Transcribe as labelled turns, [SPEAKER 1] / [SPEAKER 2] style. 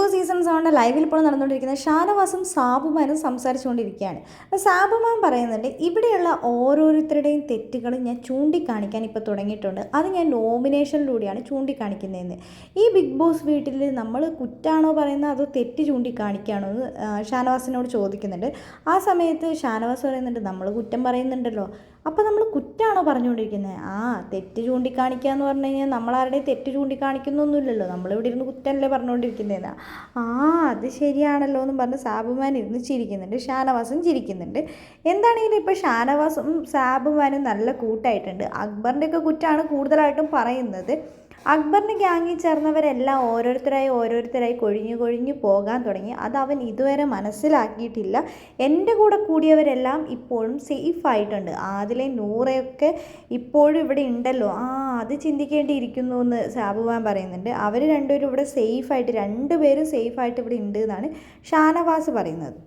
[SPEAKER 1] Boss season സെവന്റെ ലൈവിൽ ഇപ്പോൾ നടന്നുകൊണ്ടിരിക്കുന്നത്. ഷാനവാസും സാബുമാനും സംസാരിച്ചുകൊണ്ടിരിക്കുകയാണ്. അപ്പോൾ സാബുമാൻ പറയുന്നുണ്ട് ഇവിടെയുള്ള ഓരോരുത്തരുടെയും തെറ്റുകൾ ഞാൻ ചൂണ്ടിക്കാണിക്കാൻ ഇപ്പോൾ തുടങ്ങിയിട്ടുണ്ട്. അത് ഞാൻ നോമിനേഷനിലൂടെയാണ് ചൂണ്ടിക്കാണിക്കുന്നതെന്ന്. ഈ ബിഗ് ബോസ് വീട്ടിൽ നമ്മൾ കുറ്റാണോ പറയുന്നത്? അതോ തെറ്റ് ചൂണ്ടിക്കാണിക്കുകയാണോ? എന്ന് ഷാനവാസിനോട് ചോദിക്കുന്നുണ്ട്. ആ സമയത്ത് ഷാനവാസ് പറയുന്നുണ്ട് നമ്മൾ കുറ്റം പറയുന്നുണ്ടല്ലോ. അപ്പോൾ നമ്മൾ കുറ്റാണോ പറഞ്ഞുകൊണ്ടിരിക്കുന്നത് ആ തെറ്റ് ചൂണ്ടിക്കാണിക്കുക എന്ന് പറഞ്ഞു കഴിഞ്ഞാൽ നമ്മളാരുടെയും തെറ്റ് ചൂണ്ടിക്കാണിക്കുന്നൊന്നുമില്ലല്ലോ. നമ്മളിവിടെ ഇരുന്ന് കുറ്റമല്ലേ പറഞ്ഞുകൊണ്ടിരിക്കുന്നതെന്ന് ആ അത് ശരിയാണല്ലോ എന്ന് പറഞ്ഞ് സാബുമാൻ ഇരുന്ന് ചിരിക്കുന്നുണ്ട്. ഷാനവാസും ചിരിക്കുന്നുണ്ട്. എന്താണെങ്കിലും ഇപ്പോൾ ഷാനവാസും സാബുമാനും നല്ല കൂട്ടായിട്ടുണ്ട്. അക്ബറിന്റെയൊക്കെ കുറ്റമാണ് കൂടുതലായിട്ടും പറയുന്നത്. അക്ബറിന്റെ ഗ്യാങ്ങിൽ ചേർന്നവരെല്ലാം ഓരോരുത്തരായി ഓരോരുത്തരായി കൊഴിഞ്ഞു കൊഴിഞ്ഞു പോകാൻ തുടങ്ങി. അത് അവൻ ഇതുവരെ മനസ്സിലാക്കിയിട്ടില്ല. എന്റെ കൂടെ കൂടിയവരെല്ലാം ഇപ്പോഴും സേഫ് ആയിട്ടുണ്ട്. ആദിലെ നൂറയൊക്കെ ഇപ്പോഴും ഇവിടെ ഉണ്ടല്ലോ. ആ അത് ചിന്തിക്കേണ്ടിയിരിക്കുന്നു എന്ന് സാബുവാൻ പറയുന്നുണ്ട്. അവർ രണ്ടുപേരും ഇവിടെ സേഫായിട്ട് രണ്ടുപേരും സേഫായിട്ട് ഇവിടെ ഉണ്ട് എന്നാണ് ഷാനവാസ് പറയുന്നത്.